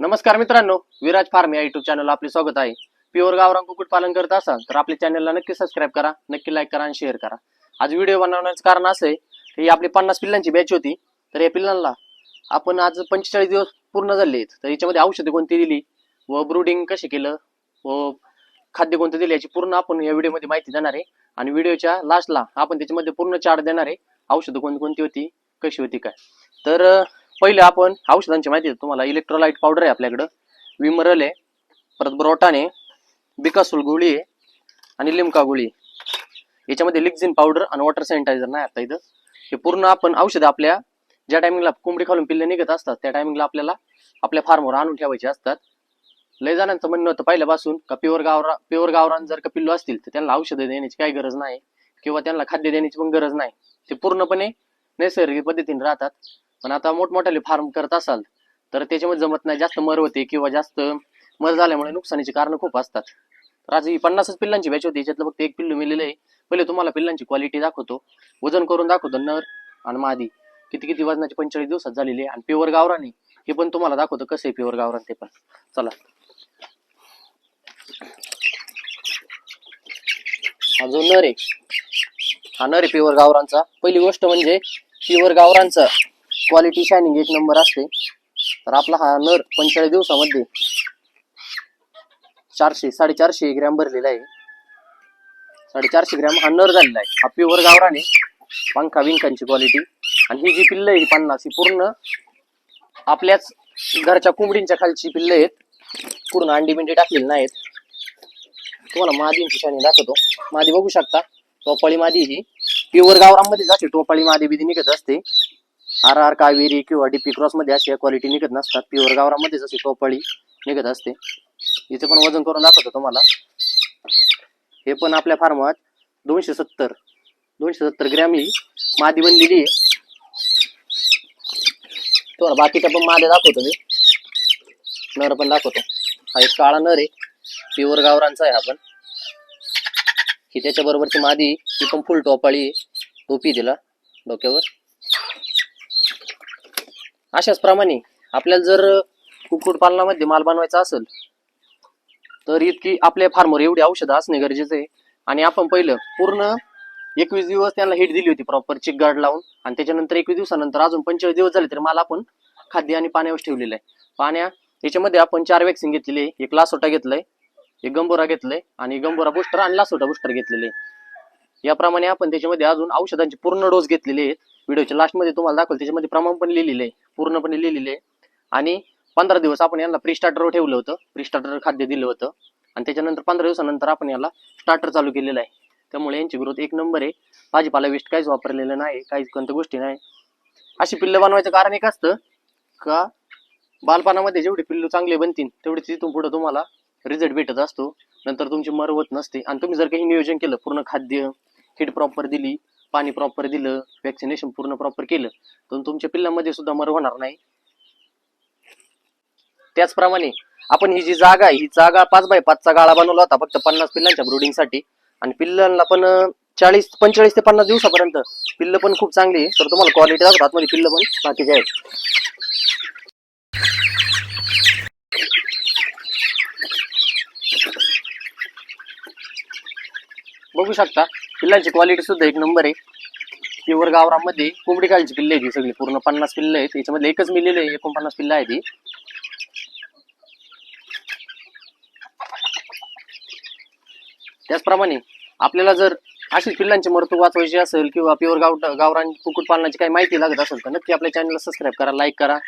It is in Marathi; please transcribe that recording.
नमस्कार मित्रांनो विराज फार्म या युट्यूब चॅनल आपले स्वागत आहे. प्युअर गावरान कुक्कुटपालन करत असाल तर आपल्या चॅनलला नक्की सबस्क्राईब करा नक्की लाईक करा आणि शेअर करा. आज व्हिडिओ बनवण्याचं कारण असं आहे की ही आपली पन्नास पिल्लांची बॅच होती. तर या पिल्लांना आपण आज पंचेचाळीस दिवस पूर्ण झाले आहेत. तर याच्यामध्ये औषधे कोणती दिली व ब्रुडिंग कसे केलं व खाद्य कोणतं दिलं याची पूर्ण आपण या व्हिडिओमध्ये माहिती देणार आहे. आणि व्हिडिओच्या लास्टला आपण त्याच्यामध्ये पूर्ण चार्ट देणार आहे औषधं कोणती कोणती होती कशी होती काय. तर पहिलं आपण औषधांची माहिती देतो. तुम्हाला इलेक्ट्रोलाइट पावडर आहे आपल्याकडं. विमरल आहे. परत ब्रोटान आहे. बिकासूल गोळी आहे. आणि लिमका गोळी याच्यामध्ये लिक्झिन पावडर आणि वॉटर सॅनिटायझर नाही आता इथं. हे पूर्ण आपण औषधं आपल्या ज्या टायमिंगला कोंबडी खालून पिल्ले निघत असतात त्या टायमिंगला आपल्याला आपल्या फार्मवर आणून ठेवायचे असतात. लय जणांचं म्हणणं होतं पहिल्यापासून का प्युअर गावरा प्युअर गावरान जर का पिल्लू असतील तर त्यांना औषधं देण्याची काही गरज नाही. किंवा त्यांना खाद्य देण्याची पण गरज नाही. ते पूर्णपणे नैसर्गिक पद्धतीने राहतात. पण आता मोठमोठ्याले फार्म करत असाल तर त्याच्यामध्ये जमत नाही. जास्त मर होते किंवा जास्त मर झाल्यामुळे नुकसानीची कारण खूप असतात. तर आज ही पन्नासच पिल्लांची बॅच होती. याच्यातलं फक्त एक पिल्लू मिळलेलं आहे. पहिले तुम्हाला पिल्लांची क्वालिटी दाखवतो. वजन करून दाखवतो. नर आणि मादी. किती किती वजनाची पंचेचाळीस दिवसात झालेली आहे. आणि प्युअर गावरान हे पण तुम्हाला दाखवतो कसं आहे प्युअर गावरान ते पण. चला. हा जो नर आहे हा नर आहे प्युअर गावरांचा पहिली गोष्ट म्हणजे प्युअर गावरांचा क्वालिटी शायनिंग एक नंबर असते. तर आपला हा नर पंचेचाळीस दिवसामध्ये चारशे साडेचारशे ग्रॅम भरलेला आहे. साडेचारशे ग्रॅम हा नर झालेला आहे. हा प्युअर गावराने पंखा विंकांची क्वालिटी आणि ही जी पिल्ल आहे ही पन्नास ही पूर्ण आपल्याच घरच्या कोंबडींच्या खालची पिल्ल आहेत. पूर्ण अंडी बिंडी टाकलेली नाहीत. तुम्हाला मादींची शाणी दाखवतो. मादी बघू शकता. टोपाळी मादी ही प्युअर गावरामध्ये जाते टोपाळी मादी बिदी निघत असते. आर आर कावेरी किंवा डीपी क्रॉसमध्ये अशी क्वालिटी निघत नसतात. प्युअर गावरामध्ये जशी टोपाळी निघत असते. इथे पण वजन करून दाखवतो तुम्हाला. हे पण आपल्या फार्मात दोनशे सत्तर दोनशे सत्तर ग्रॅम ही मादी बनलेली आहे. तुम्हाला बाकीच्या पण माद्या दाखवतो मी. नर पण दाखवतो. हा एक काळा नर आहे. प्युअर गावरांचा आहे आपण ही त्याच्या बरोबरची मादी ही पण फुल टोपाळी टोपी दिला डोक्यावर. अशाच प्रमाणे आपल्याला जर कुक्कुटपालनामध्ये माल बनवायचा असेल तर इतकी आपल्या फार्मवर एवढी औषधं असणे गरजेचं आहे. आणि आपण पहिलं पूर्ण एकवीस दिवस त्यांना हिट दिली होती प्रॉपर चिक गार्ड लावून. आणि त्याच्यानंतर एकवीस दिवसानंतर अजून पंचेचाळीस दिवस झाले तरी माल आपण खाद्य आणि पाण्यावर ठेवलेलं आहे. पाण्या याच्यामध्ये आपण चार वॅक्सिन घेतलेली एक लासोटा घेतलाय एक गंबोरा घेतलाय आणि गंबोरा बुस्टर आणि लासोटा बुस्टर घेतलेले याप्रमाणे आपण त्याच्यामध्ये अजून औषधांचे पूर्ण डोस घेतलेले आहेत व्हिडिओच्या लास्टमध्ये तुम्हाला दाखवलं त्याच्यामध्ये प्रमाण पण लिहिलेलं आहे पूर्णपणे लिहिलेलं आहे. आणि पंधरा दिवस आपण यांना प्री ठेवलं होतं प्री स्टार्टर खाद्य दिलं होतं. आणि त्याच्यानंतर पंधरा दिवसानंतर आपण याला स्टार्टर चालू केलेलं आहे. त्यामुळे यांची ग्रोथ एक नंबर आहे. भाजीपाला वेस्ट काहीच वापरलेलं नाही काहीच कोणत्या गोष्टी नाही. अशी पिल्लं बनवायचं कारण एक असतं का बालपणामध्ये जेवढी पिल्लू चांगले बनतील तेवढी तिथून पुढे तुम्हाला रिझल्ट भेटत असतो. नंतर तुमची मर होत नसते. आणि तुम्ही जर काही नियोजन केलं पूर्ण खाद्य हिट प्रॉपर दिली पाणी प्रॉपर दिलं वॅक्सिनेशन पूर्ण प्रॉपर केलं तर तुमच्या पिल्लांमध्ये सुद्धा मर होणार नाही. त्याचप्रमाणे आपण ही जी जागा आहे ही जागा पाच बाय पाचचा गाळा बनवला होता फक्त पन्नास पिल्लांच्या ब्रुडिंगसाठी आणि पिल्लांना पण चाळीस पंचेचाळीस ते पन्नास दिवसापर्यंत पिल्ल पण खूप चांगली आहे. तर तुम्हाला क्वालिटी दाखवतो आतमध्ये पिल्ल पण बाकीचे आहेत. बघू शकता. पिल्लांची क्वालिटी सुद्धा एक नंबर आहे. प्युअर गावरामध्ये कोंबडी काळची पिल्ले आहेत ही सगळी. पूर्ण पन्नास पिल्ले आहेत. याच्यामध्ये एकच मिळलेले आहे एकोणपन्नास पिल्ला आहे ती त्याचप्रमाणे आपल्याला जर अशीच पिल्लांची मृत्यू वाचवायची असेल किंवा प्युअर गाव गावरान कुक्कुटपालनाची काही माहिती लागत असेल तर नक्की आपल्या चॅनलला सबस्क्राईब करा लाईक करा